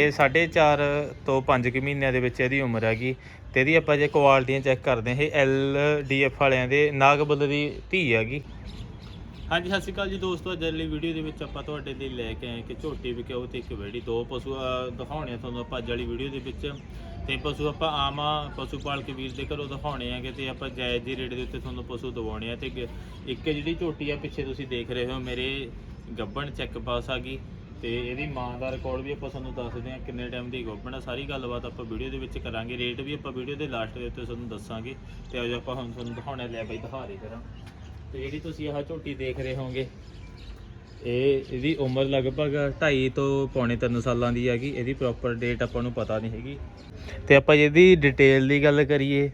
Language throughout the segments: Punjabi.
ਇਹ 4.5 ਤੋਂ 5 ਕੁ ਮਹੀਨਿਆਂ ਦੇ ਵਿੱਚ ਇਹਦੀ ਉਮਰ ਹੈਗੀ ਤੇ ਇਹਦੀ ਆਪਾਂ ਜੇ ਕੁਆਲਿਟੀਆਂ ਚੈੱਕ ਕਰਦੇ ਹਾਂ, ਇਹ ਐਲ ਡੀ ਐਫ ਵਾਲਿਆਂ ਦੇ ਨਾਗਬਲ ਦੀ ਧੀ ਹੈਗੀ। ਹਾਂਜੀ, ਸਤਿ ਸ਼੍ਰੀ ਅਕਾਲ ਜੀ ਦੋਸਤੋ। ਅੱਜ ਲਈ ਵੀਡੀਓ ਦੇ ਵਿੱਚ ਆਪਾਂ ਤੁਹਾਡੇ ਲਈ ਲੈ ਕੇ ਆਏ ਕਿ ਝੋਟੀ ਵਿਕਿਓ ਤੇ ਇੱਕ ਵੇੜੀ ਦੋ ਪਸ਼ੂ ਦਿਖਾਉਣੇ ਆ ਤੁਹਾਨੂੰ ਆਪਾਂ ਅੱਜ ਵਾਲੀ ਵੀਡੀਓ ਦੇ ਵਿੱਚ। ਤੇ ਪਸ਼ੂ ਆਪਾਂ ਆਮ ਆ, ਪਸ਼ੂ ਪਾਲ ਕੇ ਵੀਰ ਦੇ ਘਰੋਂ ਦਿਖਾਉਣੇ ਆਗੇ ਤੇ ਆਪਾਂ ਜਾਇਜ਼ ਦੀ ਰੇਟ ਦੇ ਉੱਤੇ ਤੁਹਾਨੂੰ ਪਸ਼ੂ ਦਿਵਾਉਣੇ ਆ। ਤੇ ਇੱਕ ਜਿਹੜੀ ਝੋਟੀ ਆ, ਪਿੱਛੇ ਤੁਸੀਂ ਦੇਖ ਰਹੇ ਹੋ, ਮੇਰੇ ਗੱਬਣ ਚੈੱਕ ਪਾਸ ਆ ਗਈ। ਤੇ ਇਹਦੀ ਮਾਂ ਦਾ ਰਿਕਾਰਡ ਵੀ ਆਪਾਂ ਤੁਹਾਨੂੰ ਦੱਸਦੇ ਹਾਂ ਕਿੰਨੇ ਟਾਈਮ ਦੀ ਗੱਬਣ ਆ। ਸਾਰੀ ਗੱਲਬਾਤ ਆਪਾਂ ਵੀਡੀਓ ਦੇ ਵਿੱਚ ਕਰਾਂਗੇ। ਰੇਟ ਵੀ ਆਪਾਂ ਵੀਡੀਓ ਦੇ ਲਾਸਟ ਦੇ ਉੱਤੇ ਤੁਹਾਨੂੰ ਦੱਸਾਂਗੇ। ਤੇ ਅੱਜ ਆਪਾਂ ਹੁਣ ਤੁਹਾਨੂੰ ਦਿਖਾਉਣਾ ਲੈ ਬਾਈ ਦਿਖਾ ਦੇ ਕਰਾਂ ਤੇ ਜਿਹੜੀ ਤੁਸੀਂ ਆਹ ਝੋਟੀ ਦੇਖ ਰਹੇ ਹੋਗੇ ਇਹ ਇਹਦੀ ਉਮਰ ਲਗਭਗ 2.5 ਤੋਂ ਪੌਣੇ 3 ਸਾਲਾਂ ਦੀ ਹੈਗੀ। ਇਹਦੀ ਪ੍ਰੋਪਰ ਡੇਟ ਆਪਾਂ ਨੂੰ ਪਤਾ ਨਹੀਂ ਹੈਗੀ। ਤੇ ਆਪਾਂ ਇਹਦੀ ਡਿਟੇਲ ਦੀ ਗੱਲ ਕਰੀਏ,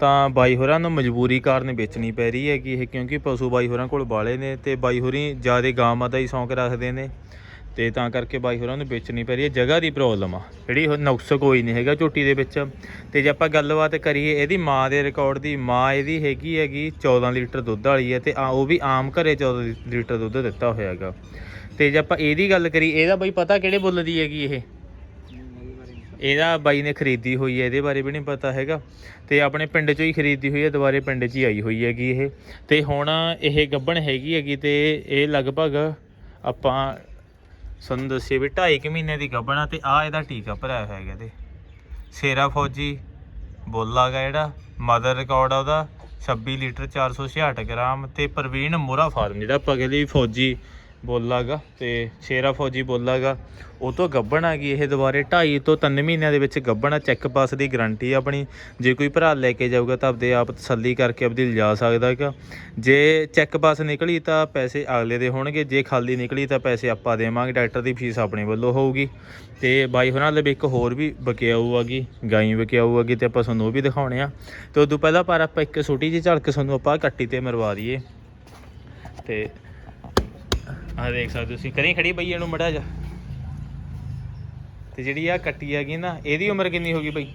ਤਾਂ ਬਾਈ ਹੋਰਾਂ ਨੂੰ ਮਜਬੂਰੀ ਕਾਰਨ ਵੇਚਣੀ ਪੈ ਰਹੀ ਹੈਗੀ ਇਹ, ਕਿਉਂਕਿ ਪਸ਼ੂ ਬਾਈ ਹੋਰਾਂ ਕੋਲ ਬਾਲੇ ਨੇ ਤੇ ਬਾਈ ਹੋਰੀ ਜ਼ਿਆਦਾ ਗਾਂ ਮਾਤਾ ਹੀ ਸ਼ੌਂਕ ਰੱਖਦੇ ਨੇ। ਤੇ ਤਾਂ ਕਰਕੇ ਬਾਈ ਹੋਰਾਂ ਨੂੰ ਵੇਚਣੀ ਪੈ ਰਹੀ ਹੈ ਜਗ੍ਹਾ ਦੀ ਪ੍ਰੋਬਲਮ ਆ। ਜਿਹੜੀ ਉਹ ਨੁਕਸ ਕੋਈ ਨਹੀਂ ਹੈਗਾ ਝੋਟੀ ਦੇ ਵਿੱਚ। ਤੇ ਜੇ ਆਪਾਂ ਗੱਲਬਾਤ ਕਰੀਏ, ਇਹਦੀ ਮਾਂ ਦੇ ਰਿਕਾਰਡ ਦੀ ਮਾਂ ਇਹਦੀ ਹੈਗੀ ਹੈਗੀ 14 ਲੀਟਰ ਦੁੱਧ ਵਾਲੀ ਹੈ ਤੇ ਆ- ਉਹ ਵੀ ਆਮ ਘਰੇ 14 ਲੀਟਰ ਦੁੱਧ ਦਿੱਤਾ ਹੋਇਆ ਹੈਗਾ। ਤੇ ਜੇ ਆਪਾਂ ਇਹਦੀ ਗੱਲ ਕਰੀਏ, ਇਹਦਾ ਬਾਈ ਪਤਾ ਕਿਹੜੇ ਬੁੱਲ ਦੀ ਹੈਗੀ ਇਹ? ਇਹਦਾ ਬਾਈ ਨੇ ਖਰੀਦੀ ਹੋਈ ਹੈ, ਇਹਦੇ ਬਾਰੇ ਵੀ ਨਹੀਂ ਪਤਾ ਹੈਗਾ। ਤੇ ਆਪਣੇ ਪਿੰਡ ਚੋਂ ਹੀ ਖਰੀਦੀ ਹੋਈ ਹੈ, ਦੁਬਾਰੇ ਪਿੰਡ 'ਚ ਹੀ ਆਈ ਹੋਈ ਹੈਗੀ ਇਹ। ਤੇ ਹੁਣ ਇਹ ਗੱਬਣ ਹੈਗੀ ਹੈਗੀ ਤੇ ਇਹ ਲਗਭਗ ਆਪਾਂ ਸਾਨੂੰ ਦੱਸਿਆ ਵੀ 2.5 ਕੁ ਮਹੀਨੇ ਦੀ ਗੱਬਣ ਤੇ ਆ ਇਹਦਾ ਟੀਕਾ ਭਰਾਇਆ ਹੋਇਆ ਹੈਗਾ ਤੇ। ਸੇਰਾ ਫੌਜੀ, ਬੋਲਾ ਗਾ ਜਿਹੜਾ, ਮਦਰ ਰਿਕਾਰਡ ਆ ਉਹਦਾ 26 ਲੀਟਰ 466 ਗ੍ਰਾਮ ਤੇ ਪ੍ਰਵੀਨ ਮੋਰਾ ਫਾਰਮ, ਜਿਹੜਾ ਆਪਾਂ ਕਹਿੰਦੇ ਫੌਜੀ ਬੋਲਾਗਾ ਤੇ ਸ਼ੇਰਾ ਫੌਜੀ ਬੋਲਾਗਾ। ਉਹ ਤੋਂ ਗੱਬਣ ਆ ਗਈ ਇਹ ਦੁਬਾਰੇ। 2.5 ਤੋਂ 3 ਮਹੀਨਿਆਂ ਦੇ ਵਿੱਚ ਗੱਬਣ ਆ ਚੈੱਕ ਪਾਸ ਦੀ ਗਾਰੰਟੀ ਆ ਆਪਣੀ। ਜੇ ਕੋਈ ਭਰਾ ਲੈ ਕੇ ਜਾਊਗਾ ਤਾਂ ਆਪਦੇ ਆਪ ਤਸੱਲੀ ਕਰਕੇ ਆਪਦੀ ਲਿਜਾ ਸਕਦਾ ਹੈਗਾ। ਜੇ ਚੈੱਕ ਪਾਸ ਨਿਕਲੀ ਤਾਂ ਪੈਸੇ ਅਗਲੇ ਦੇ ਹੋਣਗੇ। ਜੇ ਖਾਲੀ ਨਿਕਲੀ ਤਾਂ ਪੈਸੇ ਆਪਾਂ ਦੇਵਾਂਗੇ। ਡਾਕਟਰ ਦੀ ਫੀਸ ਆਪਣੇ ਵੱਲੋਂ ਹੋਊਗੀ। ਤੇ ਬਾਈ ਹੋਰਾਂ ਲਈ ਇੱਕ ਹੋਰ ਵੀ ਬਕਿਆਊ ਆਗੀ ਗਾਈ ਬਕਿਆਊ ਆਗੀ ਤੇ ਆਪਾਂ ਤੁਹਾਨੂੰ ਉਹ ਵੀ ਦਿਖਾਉਣੇ ਆ। ਤੇ ਉਦੋਂ ਪਹਿਲਾਂ ਪਰ ਆਪਾਂ ਇੱਕ ਛੋਟੀ ਜਿਹੀ ਝਲਕ ਤੁਹਾਨੂੰ ਆਪਾਂ ਕੱਟੀ ਤੇ ਮਰਵਾ ਦਈਏ। ਤੇ ਆ ਦੇਖ ਸਕਦੇ ਹੋ, ਤੁਸੀਂ ਕਰੀ ਖੜੀ ਬਈ ਇਹਨੂੰ ਮੜਾ ਜਾ। ਤੇ ਜਿਹੜੀ ਆ ਕੱਟੀ ਹੈਗੀ ਨਾ, ਇਹਦੀ ਉਮਰ ਕਿੰਨੀ ਹੋ ਗਈ ਬਈ?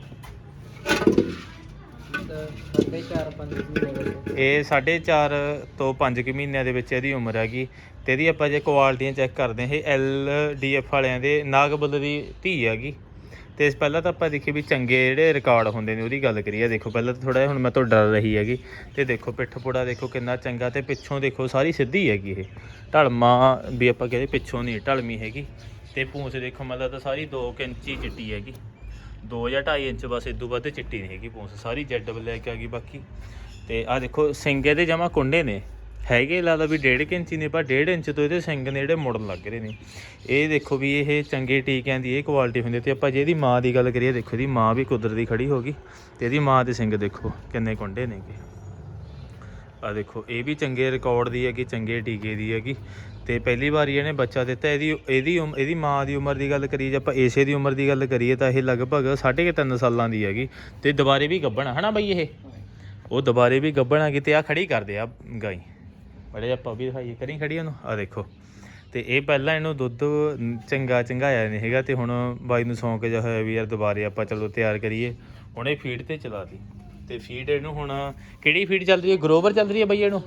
ਚਾਰ ਪੰਜ ਮਹੀਨੇ ਦੇ ਇਹ 4.5 ਤੋਂ 5 ਕੁ ਮਹੀਨਿਆਂ ਦੇ ਵਿੱਚ ਇਹਦੀ ਉਮਰ ਹੈਗੀ। ਤੇ ਇਹਦੀ ਆਪਾਂ ਜੇ ਕੁਆਲਿਟੀਆਂ ਚੈੱਕ ਕਰਦੇ ਹਾਂ, ਇਹ ਐਲ ਡੀ ਐਫ ਵਾਲਿਆਂ ਦੇ ਨਾਗਬਲ ਦੀ ਧੀ ਹੈਗੀ। ਤੇ ਇਸ ਪਹਿਲਾਂ ਤਾਂ ਆਪਾਂ ਦੇਖੀ ਵੀ ਚੰਗੇ ਜਿਹੜੇ ਰਿਕਾਰਡ ਹੁੰਦੇ ਨੇ, ਉਹਦੀ ਗੱਲ ਕਰੀਏ। ਦੇਖੋ, ਪਹਿਲਾਂ ਤਾਂ ਥੋੜਾ ਹੁਣ ਮੈਂ ਤੋਂ ਡਰ ਰਹੀ ਹੈਗੀ। ਤੇ ਦੇਖੋ ਪਿੱਠ ਪੁੜਾ ਦੇਖੋ ਕਿੰਨਾ ਚੰਗਾ ਤੇ ਪਿੱਛੋਂ ਦੇਖੋ ਸਾਰੀ ਸਿੱਧੀ ਹੈਗੀ ਇਹ। ਢਲਮਾ ਵੀ ਆਪਾਂ ਕਹਿੰਦੇ ਪਿੱਛੋਂ ਨਹੀਂ, ਢਲਮੀ ਹੈਗੀ। ਤੇ ਪੂੰਛ ਦੇਖੋ, ਮਤਲਬ ਤਾਂ ਸਾਰੀ 2 ਇੰਚੀ ਚਿੱਟੀ ਹੈਗੀ। 2 ਜਾਂ 2.5 ਇੰਚ ਬਸ ਇਦੋਂ ਵੱਧ ਚਿੱਟੀ ਨਹੀਂ ਹੈਗੀ ਪੂੰਛ। ਸਾਰੀ ਜੈਡ ਬਲੈਕ ਆ ਗਈ ਬਾਕੀ। ਤੇ ਆ ਦੇਖੋ, ਸਿੰਗੇ ਦੇ ਜਮਾ ਕੁੰਡੇ ਨੇ। ਹੈਗੇ ਲੱਗਦਾ ਵੀ 1.5 ਇੰਚੀ ਨੇ ਪਰ 1.5 ਇੰਚ ਤੋਂ ਇਹਦੇ ਸਿੰਘ ਨੇ ਜਿਹੜੇ ਮੁੜਨ ਲੱਗ ਰਹੇ ਨੇ। ਇਹ ਦੇਖੋ ਵੀ ਇਹ ਚੰਗੇ ਟੀਕਿਆਂ ਦੀ ਇਹ ਕੁਆਲਿਟੀ ਹੁੰਦੀ ਤੇ ਆਪਾਂ ਜੇ ਇਹਦੀ ਮਾਂ ਦੀ ਗੱਲ ਕਰੀਏ ਦੇਖੋ ਇਹਦੀ ਮਾਂ ਵੀ ਕੁਦਰਤੀ ਖੜੀ ਹੋ ਗਈ ਤੇ ਇਹਦੀ ਮਾਂ ਦੇ ਸਿੰਘ ਦੇਖੋ ਕਿੰਨੇ ਕੁੰਡੇ ਨੇਗੇ। ਆ ਦੇਖੋ ਇਹ ਵੀ ਚੰਗੇ ਰਿਕਾਰਡ ਦੀ ਹੈਗੀ ਚੰਗੇ ਟੀਕੇ ਦੀ ਹੈਗੀ ਤੇ ਪਹਿਲੀ ਵਾਰੀ ਇਹਨੇ ਬੱਚਾ ਦਿੱਤਾ ਇਹਦੀ ਇਹਦੀ ਇਹਦੀ ਮਾਂ ਦੀ ਉਮਰ ਦੀ ਗੱਲ ਕਰੀਏ ਜੇ ਆਪਾਂ ਏਸੇ ਦੀ ਉਮਰ ਦੀ ਗੱਲ ਕਰੀਏ ਤਾਂ ਇਹ ਲਗਭਗ 3.5 ਸਾਲਾਂ ਦੀ ਹੈਗੀ ਤੇ ਦੁਬਾਰੇ ਵੀ ਗੱਭਣ ਹਨਾ ਬਈ ਇਹ? ਉਹ ਦੁਬਾਰੇ ਵੀ ਗੱਭਣ ਆ ਗਈ ਤੇ ਆ ਖੜੀ ਕਰਦੇ ਆ ਗਾਈ। ਬੜੇ ਆਪਾਂ ਵੀ ਦਿਖਾਈਏ। ਕਰੀ ਖੜੀ ਉਹਨੂੰ? ਆ ਦੇਖੋ। ਤੇ ਇਹ ਪਹਿਲਾਂ ਇਹਨੂੰ ਦੁੱਧ ਚੰਗਾ ਚੰਗਾਇਆ ਨਹੀਂ ਹੈਗਾ ਤੇ ਹੁਣ ਬਾਈ ਨੂੰ ਸੌਂਕ ਜਿਹਾ ਹੋਇਆ ਵੀ ਯਾਰ ਦੁਬਾਰੇ ਆਪਾਂ ਚਲੋ ਤਿਆਰ ਕਰੀਏ। ਹੁਣ ਇਹ ਫੀਡ ਤੇ ਚਲਾਤੀ ਤੇ ਫੀਡ ਇਹਨੂੰ ਹੁਣ ਕਿਹੜੀ ਫੀਡ ਚੱਲ ਰਹੀ ਹੈ? ਗਰੋਵਰ ਚੱਲ ਰਹੀ ਹੈ ਬਈ ਇਹਨੂੰ?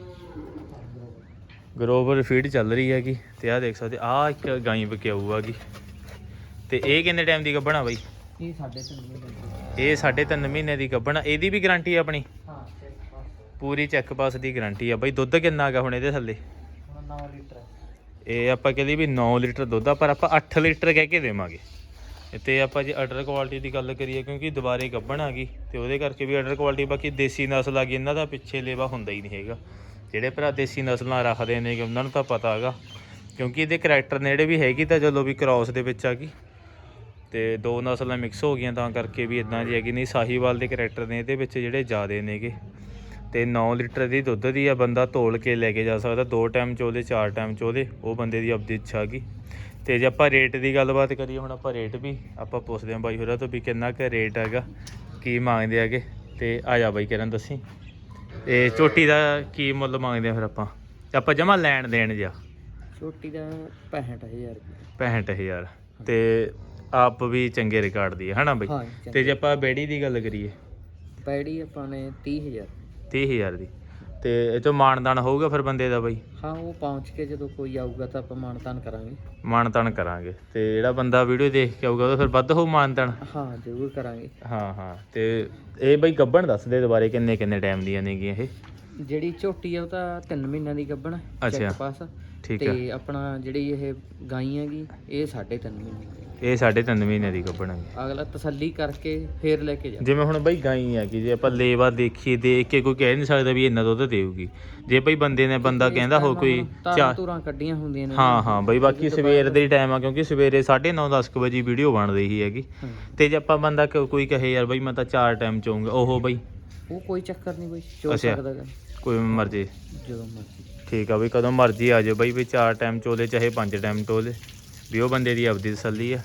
ਗਰੋਵਰ ਫੀਡ ਚੱਲ ਰਹੀ ਹੈਗੀ। ਤੇ ਆਹ ਦੇਖ ਸਕਦੇ ਆ ਇੱਕ ਗਾਈ ਬਕਿਆਊ ਹੈਗੀ ਤੇ ਇਹ ਕਿੰਨੇ ਟਾਈਮ ਦੀ ਗੱਭਣਾ ਬਈ? ਇਹ ਸਾਢੇ ਤਿੰਨ ਮਹੀਨੇ ਦੇ। ਇਹ ਸਾਢੇ ਤਿੰਨ ਮਹੀਨੇ ਦੀ ਗੱਭਣਾ। ਇਹਦੀ ਵੀ ਗਾਰੰਟੀ ਆਪਣੀ? ਪੂਰੀ ਚੈੱਕ ਪਾਸ ਦੀ ਗਾਰੰਟੀ ਆ। ਬਈ ਦੁੱਧ ਕਿੰਨਾ ਹੈਗਾ ਹੁਣ ਇਹਦੇ ਥੱਲੇ? ਹੁਣ 9 ਲੀਟਰ। ਇਹ ਆਪਾਂ ਕਹਿੰਦੇ ਵੀ 9 ਲੀਟਰ ਦੁੱਧ ਆ ਪਰ ਆਪਾਂ 8 ਲੀਟਰ ਕਹਿ ਕੇ ਦੇਵਾਂਗੇ। ਤੇ ਆਪਾਂ ਜੇ ਆਰਡਰ ਕੁਆਲਿਟੀ ਦੀ ਗੱਲ ਕਰੀਏ ਕਿਉਂਕਿ ਦੁਬਾਰੇ ਗੱਭਣ ਆ ਗਈ ਤੇ ਉਹਦੇ ਕਰਕੇ ਵੀ ਆਰਡਰ ਕੁਆਲਿਟੀ ਬਾਕੀ ਦੇਸੀ ਨਸਲ ਆ ਗਈ ਇਹਨਾਂ ਦਾ ਪਿੱਛੇ ਲੇਵਾ ਹੁੰਦਾ ਹੀ ਨਹੀਂ ਹੈਗਾ। ਜਿਹੜੇ ਭਰਾ ਦੇਸੀ ਨਸਲਾਂ ਰੱਖਦੇ ਨੇ ਕਿ ਉਹਨਾਂ ਨੂੰ ਤਾਂ ਪਤਾ ਹੈਗਾ। ਕਿਉਂਕਿ ਇਹਦੇ ਕਰੈਕਟਰ ਨੇ ਜਿਹੜੇ ਵੀ ਹੈਗੀ ਤਾਂ ਚਲੋ ਵੀ ਕ੍ਰਾਸ ਦੇ ਵਿੱਚ ਆ ਗਈ ਤੇ ਦੋ ਨਸਲਾਂ ਮਿਕਸ ਹੋ ਗਈਆਂ ਤਾਂ ਕਰਕੇ ਵੀ ਇਦਾਂ ਦੀ ਹੈਗੀ ਨਹੀਂ ਸਾਹੀਵਾਲ ਦੇ ਕਰੈਕਟਰ ਨੇ ਇਹਦੇ ਵਿੱਚ ਜਿਹੜੇ ਜ਼ਿਆਦੇ ਨੇਗੇ। ਤੇ 9 ਲੀਟਰ ਦੀ ਦੁੱਧ ਦੀ ਆ ਬੰਦਾ ਤੋਲ ਕੇ ਲੈ ਕੇ ਜਾ ਸਕਦਾ ਦੋ ਟਾਈਮ ਚੋਲੇ ਚਾਰ ਟਾਈਮ ਚੋਲੇ ਉਹ ਬੰਦੇ ਦੀ ਆਪਦੀ ਇੱਛਾ ਹੈਗੀ ਤੇ ਜੇ ਆਪਾਂ ਰੇਟ ਦੀ ਗੱਲਬਾਤ ਕਰੀਏ ਹੁਣ ਆਪਾਂ ਰੇਟ ਵੀ ਆਪਾਂ ਪੁੱਛਦੇ ਹਾਂ ਬਾਈ ਹੋਰਾਂ ਤੋਂ ਵੀ ਕਿੰਨਾ ਕੁ ਰੇਟ ਹੈਗਾ ਕੀ ਮੰਗਦੇ ਹੈਗੇ ਤੇ ਆ ਜਾ ਬਾਈ ਕਰਨ ਦੱਸੀ। ਤੇ ਝੋਟੀ ਦਾ ਕੀ ਮੁੱਲ ਮੰਗਦੇ ਆ ਫਿਰ ਆਪਾਂ? ਆਪਾਂ ਜਮਾ ਲੈਣ ਦੇਣ ਜਾ ਛੋਟੀ ਦਾ 65000 ਰੁਪਏ। 65000 ਤੇ ਆਪ ਵੀ ਚੰਗੇ ਰਿਕਾਰਡ ਦੀ ਹੈ ਹਨਾ ਬਾਈ? ਹਾਂ ਤੇ ਜੇ ਆਪਾਂ ਬੇੜੀ ਦੀ ਗੱਲ ਕਰੀਏ। ਪੈੜੀ ਆਪਾਂ ਨੇ 30000 30000 ਦੀ। ਤੇ ਇਹ ਚੋਂ ਮਾਨਦਾਨ ਹੋਊਗਾ ਫਿਰ ਬੰਦੇ ਦਾ ਬਾਈ? ਹਾਂ ਉਹ ਪਹੁੰਚ ਕੇ ਜਦੋਂ ਕੋਈ ਆਊਗਾ ਤਾਂ ਆਪਾਂ ਮਾਨਤਾਨ ਕਰਾਂਗੇ। ਮਾਨਤਾਨ ਕਰਾਂਗੇ। ਤੇ ਜਿਹੜਾ ਬੰਦਾ ਵੀਡੀਓ ਦੇਖ ਕੇ ਆਊਗਾ ਉਹਦਾ ਫਿਰ ਵੱਧ ਹੋਊ ਮਾਨਤਾਨ ਹਾਂ ਜ਼ਰੂਰ ਕਰਾਂਗੇ। ਹਾਂ ਹਾਂ। ਤੇ ਇਹ ਬਾਈ ਗੱਬਣ ਦੱਸ ਦੇ ਦੁਬਾਰੇ ਕਿੰਨੇ ਕਿੰਨੇ ਟਾਈਮ ਦੀਆਂ ਨੇਗੀਆਂ ਇਹ? ਜਿਹੜੀ ਝੋਟੀ ਆ ਉਹ ਤਾਂ 3 ਮਹੀਨਿਆਂ ਦੀ ਗੱਭਣ ਹੈ ਅੱਛਾ। ਚੈੱਕ ਪਾਸ ਠੀਕ ਆ। ਤੇ ਆਪਣਾ ਜਿਹੜੀ ਇਹ ਗਾਈ ਹੈਗੀ ਇਹ 3.5 ਮਹੀਨੇ ਦੀ। ਇਹ ਸਾਢੇ ਤਿੰਨ ਮਹੀਨੇ ਦੀ ਹੈਗੀ ਅਗਲਾ ਤਸੱਲੀ ਕਰਕੇ ਫੇਰ ਲੈ ਕੇ ਜਾ ਜਿਵੇਂ ਹੁਣ ਬਈ ਗਾਈ ਆ ਕਿ ਜੇ ਆਪਾਂ ਲੇਵਾ ਦੇਖੀਏ ਦੇਖ ਕੇ ਕੋਈ ਕਹਿ ਨਹੀਂ ਸਕਦਾ ਵੀ ਇੰਨਾ ਦੁੱਧ ਦੇਊਗੀ। ਜੇ ਬਈ ਬੰਦੇ ਨੇ ਬੰਦਾ ਕਹਿੰਦਾ ਹੋ ਕੋਈ ਚਾਰ ਤੁਰਾਂ ਕੱਢੀਆਂ ਹੁੰਦੀਆਂ ਨੇ। ਹਾਂ ਹਾਂ ਬਈ ਬਾਕੀ ਸਵੇਰ ਦੇ ਟਾਈਮ ਆ ਕਿਉਂਕਿ ਸਵੇਰੇ 9:30 10 ਵਜੇ ਵੀਡੀਓ ਬਣ ਰਹੀ ਹੈਗੀ। ਤੇ ਜੇ ਆਪਾਂ ਬੰਦਾ ਕੋਈ ਕਹੇ ਯਾਰ ਬਈ ਮੈਂ ਤਾਂ ਚਾਰ ਟਾਈਮ ਚਾਹੂੰਗਾ ਉਹ ਬਈ ਉਹ ਕੋਈ ਚੱਕਰ ਨਹੀਂ ਬਈ ਚੋ। ਸਕਦਾ ਕੋਈ ਮਰਜ਼ੀ। ਜਦੋਂ ਮਰਜ਼ੀ। ਠੀਕ ਆ ਬਈ ਕਦੋਂ ਮਰਜ਼ੀ ਆ ਜਾਓ ਬਈ ਵੀ ਚਾਰ ਟਾਈਮ ਚੋਲੇ ਚਾਹੇ ਪੰਜ ਟਾਈਮ ਟੋਲੇ ਵੀ ਉਹ ਬੰਦੇ ਦੀ ਆਪਦੀ ਤਸੱਲੀ ਆ।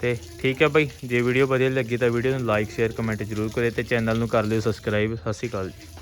ਤੇ ਠੀਕ ਹੈ ਭਾਈ ਜੇ ਵੀਡੀਓ ਵਧੀਆ ਲੱਗੀ ਤਾਂ ਵੀਡੀਓ ਨੂੰ ਲਾਈਕ ਸ਼ੇਅਰ ਕਮੈਂਟ ਜ਼ਰੂਰ ਕਰੇ ਤੇ ਚੈਨਲ ਨੂੰ ਕਰ ਲਿਓ ਸਬਸਕ੍ਰਾਈਬ ਸਤਿ ਸ਼੍ਰੀ ਅਕਾਲ ਜੀ।